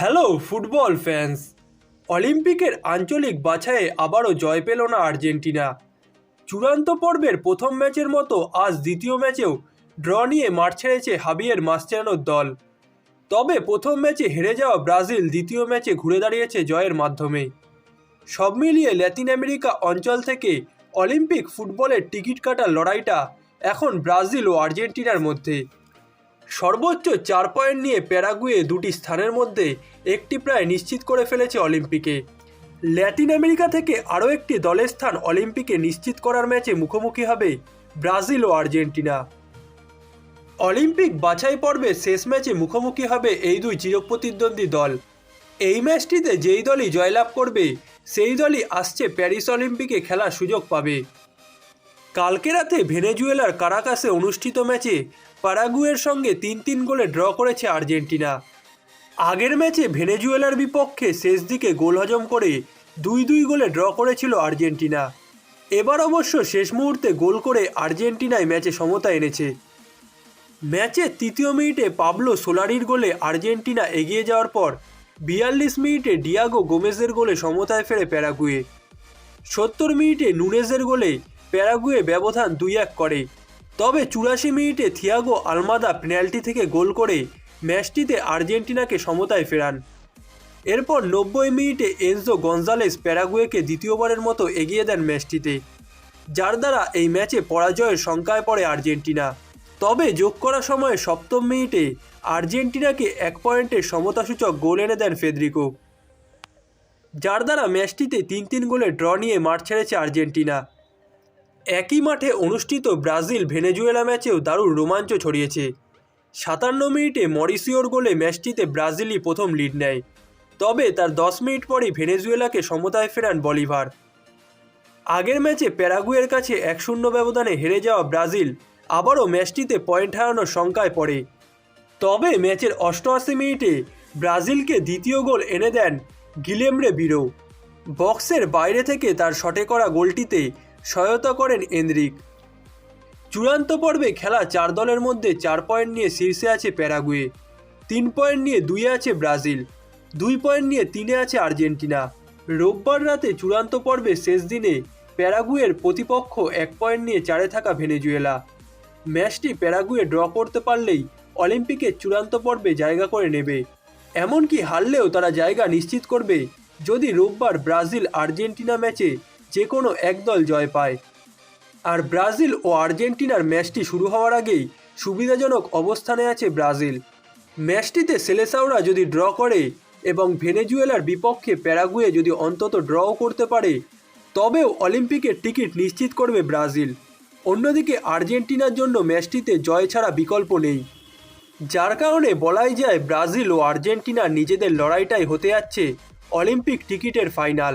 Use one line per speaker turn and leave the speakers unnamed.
Hello football fans. অলিম্পিকের আঞ্চলিক বাছাইয়ে আবারও জয় পেল না আর্জেন্টিনা। চূড়ান্ত পর্বের প্রথম ম্যাচের মতো আজ দ্বিতীয় ম্যাচেও ড্র নিয়ে মাঠ ছেড়েছে হাবিয়ের মাস্টারানোর দল। তবে প্রথম ম্যাচে হেরে যাওয়া ব্রাজিল দ্বিতীয় ম্যাচে ঘুরে দাঁড়িয়েছে জয়ের মাধ্যমে। সব মিলিয়ে ল্যাতিন আমেরিকা অঞ্চল থেকে অলিম্পিক ফুটবলের টিকিট কাটার লড়াইটা এখন ব্রাজিল ও আর্জেন্টিনার মধ্যে। সর্বোচ্চ চার পয়েন্ট নিয়ে প্যারাগুয়ে দুটি স্থানের মধ্যে একটি প্রায় নিশ্চিত করে ফেলেছে অলিম্পিকে। ল্যাটিন আমেরিকা থেকে আরও একটি দলের স্থান অলিম্পিকে নিশ্চিত করার ম্যাচে মুখোমুখি হবে ব্রাজিল ও আর্জেন্টিনা। অলিম্পিক বাছাই পর্বে শেষ ম্যাচে মুখোমুখি হবে এই দুই চিরপ্রতিদ্বন্দ্বী দল। এই ম্যাচটিতে যেই দলই জয়লাভ করবে, সেই দলই আসছে প্যারিস অলিম্পিকে খেলার সুযোগ পাবে। কালকে রাতে ভেনেজুয়েলার কারাকাসে অনুষ্ঠিত ম্যাচে প্যারাগুয়ের সঙ্গে তিন তিন গোলে ড্র করেছে আর্জেন্টিনা। আগের ম্যাচে ভেনেজুয়েলার বিপক্ষে শেষ দিকে গোল হজম করে দুই দুই গোলে ড্র করেছিল আর্জেন্টিনা। এবার অবশ্য শেষ মুহূর্তে গোল করে আর্জেন্টিনায় ম্যাচে সমতা এনেছে। ম্যাচের তৃতীয় মিনিটে পাবলো সোলারির গোলে আর্জেন্টিনা এগিয়ে যাওয়ার পর বিয়াল্লিশ মিনিটে ডিয়াগো গোমেজের গোলে সমতায় ফেরে প্যারাগুয়ে। সত্তর মিনিটে নুনেজের গোলে প্যারাগুয়ে ব্যবধান দুই এক করে। তবে চুরাশি মিনিটে থিয়াগো আলমাদা পেনাল্টি থেকে গোল করে ম্যাচটিতে আর্জেন্টিনাকে সমতায় ফেরান। এরপর নব্বই মিনিটে এনজো গঞ্জালেস প্যারাগুয়েকে দ্বিতীয়বারের মতো এগিয়ে দেন ম্যাচটিতে, যার দ্বারা এই ম্যাচে পরাজয়ের শঙ্কায় পড়ে আর্জেন্টিনা। তবে যোগ করার সময় সপ্তম মিনিটে আর্জেন্টিনাকে এক পয়েন্টের সমতাসূচক গোল এনে দেন ফেদ্রিকো, যার দ্বারা ম্যাচটিতে তিন তিন গোলে ড্র নিয়ে মাঠ ছেড়েছে আর্জেন্টিনা। একই মাঠে অনুষ্ঠিত ব্রাজিল ভেনেজুয়েলা ম্যাচেও দারুণ রোমাঞ্চ ছড়িয়েছে। সাতান্ন মিনিটে মরিসিওর গোলে ম্যাচটিতে ব্রাজিলই প্রথম লিড নেয়। তবে তার দশ মিনিট পরই ভেনেজুয়েলাকে সমতায় ফেরান বলিভার। আগের ম্যাচে প্যারাগুয়ের কাছে এক শূন্য ব্যবধানে হেরে যাওয়া ব্রাজিল আবারও ম্যাচটিতে পয়েন্ট হারানোর শঙ্কায় পড়ে। তবে ম্যাচের অষ্টআশি মিনিটে ব্রাজিলকে দ্বিতীয় গোল এনে দেন গিলেমরে বিরো। বক্সের বাইরে থেকে তার শটে করা গোলটিতে সহায়তা করেন এন্দ্রিক চূড়ান্ত পর্বে খেলা চার দলের মধ্যে চার পয়েন্ট নিয়ে শীর্ষে আছে প্যারাগুয়ে, তিন পয়েন্ট নিয়ে দুইয়ে আছে ব্রাজিল, দুই পয়েন্ট নিয়ে তিনে আছে আর্জেন্টিনা। রোববার রাতে চূড়ান্ত পর্বে শেষ দিনে প্যারাগুয়ের প্রতিপক্ষ এক পয়েন্ট নিয়ে চারে থাকা ভেনেজুয়েলা। ম্যাচটি প্যারাগুয়ে ড্র করতে পারলেই অলিম্পিকের চূড়ান্ত পর্বে জায়গা করে নেবে। এমনকি হারলেও তারা জায়গা নিশ্চিত করবে যদি রোববার ব্রাজিল আর্জেন্টিনা ম্যাচে যে কোনো একদল জয় পায়। আর ব্রাজিল ও আর্জেন্টিনার ম্যাচটি শুরু হওয়ার আগেই সুবিধাজনক অবস্থানে আছে ব্রাজিল। ম্যাচটিতে সেলেসাওরা যদি ড্র করে এবং ভেনেজুয়েলার বিপক্ষে প্যারাগুয়ে যদি অন্তত ড্রও করতে পারে, তবেও অলিম্পিকের টিকিট নিশ্চিত করবে ব্রাজিল। অন্যদিকে আর্জেন্টিনার জন্য ম্যাচটিতে জয় ছাড়া বিকল্প নেই। যার কারণে বলাই যায় ব্রাজিল ও আর্জেন্টিনা নিজেদের লড়াইটাই হতে যাচ্ছে অলিম্পিক টিকিটের ফাইনাল।